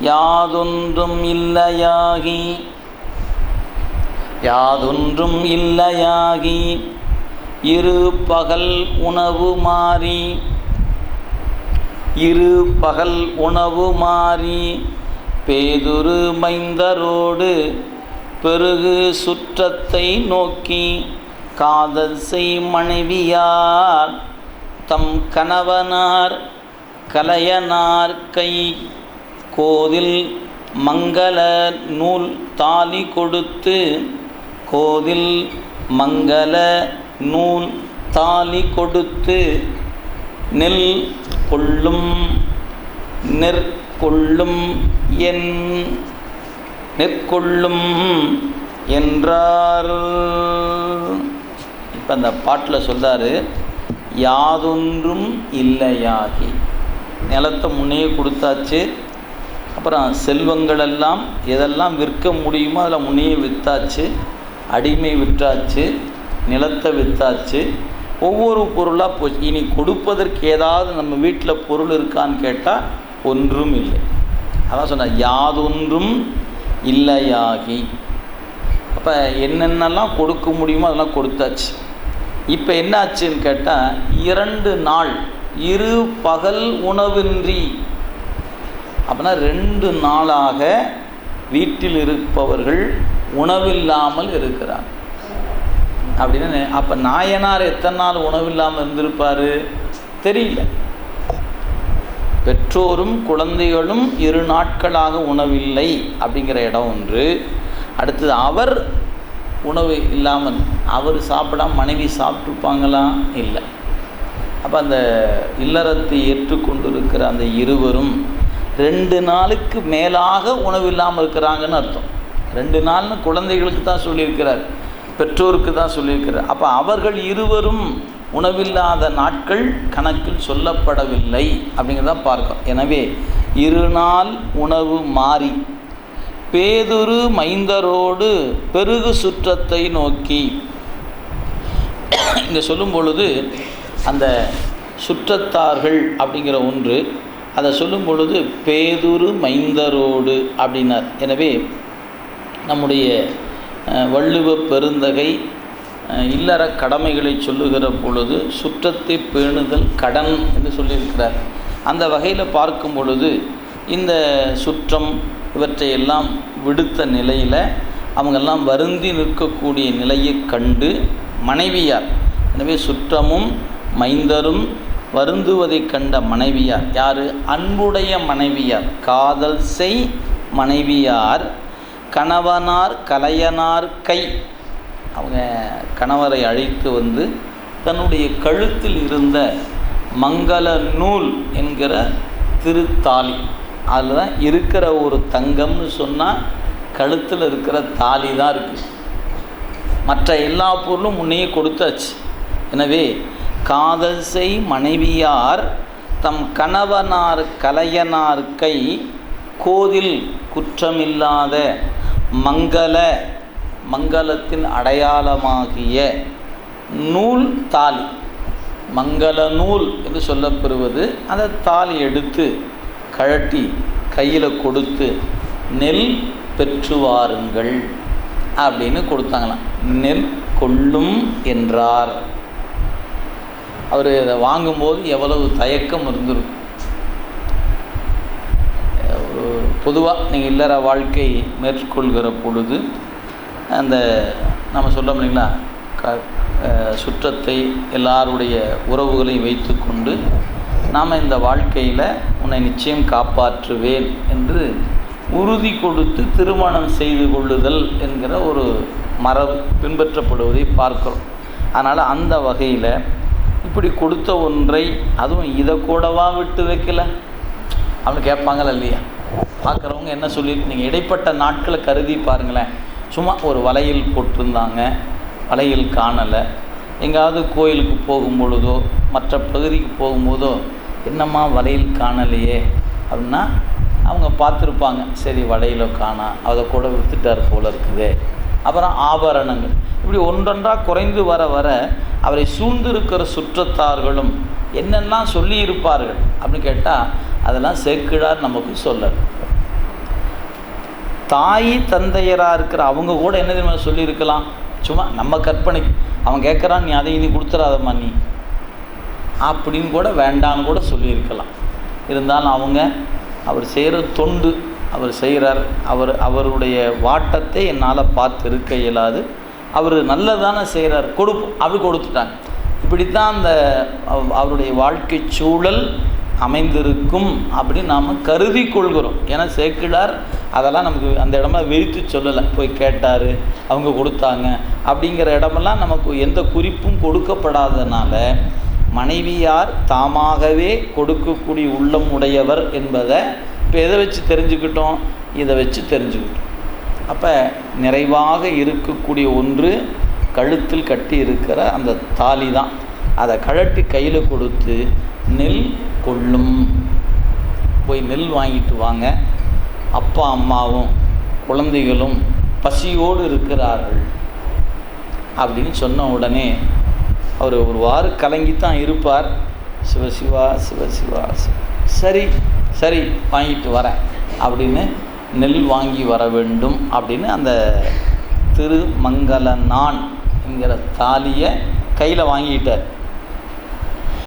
யாதொன்றும் இல்லையாகி யாதொன்றும் இல்லையாகி இரு பகல் உணவு மாறி இரு பகல் உணவு மாறி பேதுரு மைந்தரோடு பெருகு சுற்றத்தை நோக்கி காதல் செய் மனைவியார் தம் கணவனார் கலையனார் கை கோதில் மங்கள நூல் தாலி கொடுத்து கோதில் மங்கள நூல் தாலி கொடுத்து நெல் கொள்ளும் நெற்கொள்ளும் என் நெற்கொள்ளும் என்றார். இப்போ அந்த பாட்டில் சொல்கிறார் யாதொன்றும் இல்லையாகி. நிலத்தை முன்னையே கொடுத்தாச்சு அப்புறம் செல்வங்கள் எல்லாம் எதெல்லாம் விற்க முடியுமோ அதில் முன்னையே விற்றாச்சு அடிமை விற்றாச்சு நிலத்தை விற்றாச்சு ஒவ்வொரு பொருளாக போச்சு. இனி கொடுப்பதற்கு ஏதாவது நம்ம வீட்டில் பொருள் இருக்கான்னு கேட்டால் ஒன்றும் இல்லை. அதான் சொன்ன யாதொன்றும் இல்லையாகி. அப்போ என்னென்னலாம் கொடுக்க முடியுமோ அதெல்லாம் கொடுத்தாச்சு. இப்போ என்ன ஆச்சுன்னு கேட்டால் இரண்டு நாள் இரு பகல் உணவின்றி அப்படின்னா ரெண்டு நாளாக வீட்டில் இருப்பவர்கள் உணவில்லாமல் இருக்கிறார். அப்படின்னு அப்போ நாயனார் எத்தனை நாள் உணவில்லாமல் இருந்திருப்பார்? தெரியல. பெற்றோரும் குழந்தைகளும் இரு நாட்களாக உணவில்லை அப்படிங்கிற இடம் ஒன்று. அடுத்தது அவர் உணவு இல்லாமல் அவர் சாப்பிடாம மனைவி சாப்பிட்ருப்பாங்களா இல்லை. அப்போ அந்த இல்லறத்தை ஏற்றுக்கொண்டிருக்கிற அந்த இருவரும் ரெண்டு நாளுக்கு மேலாக உணவு இல்லாமல் இருக்கிறாங்கன்னு அர்த்தம். ரெண்டு நாள்னு குழந்தைகளுக்கு தான் சொல்லியிருக்கிறார் பெற்றோருக்கு தான் சொல்லியிருக்கிறார். அப்போ அவர்கள் இருவரும் உணவில்லாத நாட்கள் கணக்கில் சொல்லப்படவில்லை அப்படிங்கிறத பார்க்கிறோம் எனவே இரு நாள் உணவு மாறி பேதுரு மைந்தரோடு பெருகு சுற்றத்தை நோக்கி இங்கே சொல்லும் பொழுது அந்த சுற்றத்தார்கள் அப்படிங்கிற ஒன்று அதை சொல்லும் பொழுது பேதுரு மைந்தரோடு அப்படின்னார். எனவே நம்முடைய வள்ளுவ பெருந்தகை இல்லற கடமைகளை சொல்லுகிற பொழுது சுற்றத்தை பேணுதல் கடன் என்று சொல்லியிருக்கிறார். அந்த வகையில் பார்க்கும் பொழுது இந்த சுற்றம் இவற்றையெல்லாம் விடுத்த நிலையில் அவங்கெல்லாம் வருந்தி நிற்கக்கூடிய நிலையை கண்டு மனைவியார் எனவே சுற்றமும் மைந்தரும் வருந்துவதைக் கண்ட மனைவியார். யார்? அன்புடைய மனைவியார். காதல் செய் மனைவியார். கணவனார் கலையனார் கை. அவங்க கணவரை அழைத்து வந்து தன்னுடைய கழுத்தில் இருந்த மங்கள நூல் என்கிற திருத்தாலி. அதில் தான் இருக்கிற ஒரு தங்கம்னு சொன்னால் கழுத்தில் இருக்கிற தாலி தான் இருக்குது மற்ற எல்லா பொருளும் முன்னையே கொடுத்தாச்சு. எனவே காதல் செய் மனைவியார் தம் கணவனார் கலையனார் கை கோதில் குற்றமில்லாத மங்கள மங்களத்தின் அடையாளமாகிய நூல் தாலி. மங்கள நூல் என்று சொல்லப்பெறுவது அந்த தாலி எடுத்து கழட்டி கையில் கொடுத்து நெல் பெற்று வாருங்கள் அப்படின்னு கொடுத்தாங்களாம். நெல் கொள்ளும் என்றார். அவர் இதை வாங்கும்போது எவ்வளவு தயக்கம் இருந்திருக்கும். ஒரு பொதுவாக நீங்கள் இல்லற வாழ்க்கை மேற்கொள்கிற பொழுது அந்த நம்ம சொல்ல இல்லைங்களா? க சுற்றத்தை எல்லாருடைய உறவுகளையும் வைத்துக்கொண்டு நாம் இந்த வாழ்க்கையில் உன்னை நிச்சயம் காப்பாற்றுவேன் என்று உறுதி கொடுத்து திருமணம் செய்து கொள்ளுதல் என்கிற ஒரு மரபு பின்பற்றப்படுவதை பார்க்குறோம். அதனால் அந்த வகையில் இப்படி கொடுத்த ஒன்றை அதுவும் இதை கூடவா விட்டு வைக்கல? அப்படின்னு கேட்பாங்களா இல்லையா? பார்க்குறவங்க என்ன சொல்லியிருக்கீங்க இடைப்பட்ட நாட்களை கருதி பாருங்களேன். சும்மா ஒரு வலையில் போட்டிருந்தாங்க வலையில் காணலை. எங்காவது கோயிலுக்கு போகும் பொழுதோ மற்ற பகுதிக்கு போகும்போதோ என்னம்மா வலையில் காணலையே? அப்படின்னா அவங்க பார்த்துருப்பாங்க. சரி வளையல காணா அதை கூட வித்துட்டார் போல இருக்குது. அப்புறம் ஆபரணங்கள். இப்படி ஒன்றொன்றாக குறைந்து வர வர அவரை சூழ்ந்திருக்கிற சுற்றத்தார்களும் என்னெல்லாம் சொல்லியிருப்பார்கள் அப்படின்னு கேட்டால் அதெல்லாம் சேர்க்கிழார் நமக்கு சொல்லணும் தாய் தந்தையராக இருக்கிற அவங்க கூட என்ன தெரியுமா சொல்லியிருக்கலாம்? சும்மா நம்ம கற்பனைக்கு. அவன் கேட்குறான் நீ அதை நீ கொடுத்துடாதம்மா நீ. அப்படின்னு கூட வேண்டான்னு கூட சொல்லியிருக்கலாம். இருந்தாலும் அவங்க அவர் செய்கிற தொண்டு அவர் செய்கிறார். அவர் அவருடைய வாட்டத்தை என்னால் பார்த்து இருக்க இயலாது. அவர் நல்லதானே செய்கிறார் கொடுப்போம் அப்படி கொடுத்துட்டாங்க. இப்படி தான் அந்த அவருடைய வாழ்க்கை சூழல் அமைந்திருக்கும் அப்படின்னு நாம் கருதி கொள்கிறோம். ஏன்னா சேக்கிழார் அதெல்லாம் நமக்கு அந்த இடமா விரித்து சொல்லலை. போய் கேட்டார் அவங்க கொடுத்தாங்க. அப்படிங்கிற இடமெல்லாம் நமக்கு எந்த குறிப்பும் கொடுக்கப்படாதனால மனைவியார் தாமாகவே கொடுக்கக்கூடிய உள்ளம் உடையவர் என்பதை இப்போ எதை வச்சு தெரிஞ்சுக்கிட்டோம்? இதை வச்சு தெரிஞ்சுக்கிட்டோம். அப்போ நிறைவாக இருக்கக்கூடிய ஒன்று கழுத்தில் கட்டி இருக்கிற அந்த தாலி தான். அதை கழட்டி கையில் கொடுத்து நெல் கொள்ளும். போய் நெல் வாங்கிட்டு வாங்க. அப்பா அம்மாவும் குழந்தைகளும் பசியோடு இருக்கிறார்கள் அப்படின்னு சொன்ன உடனே அவர் ஒரு வாரு கலங்கித்தான் இருப்பார். சிவசிவா சிவசிவா சரி சரி வாங்கிட்டு வரேன் அப்படின்னு நெல் வாங்கி வர வேண்டும் அப்படின்னு அந்த திருமங்கல நான் என்கிற தாலியை கையில் வாங்கிட்டார்.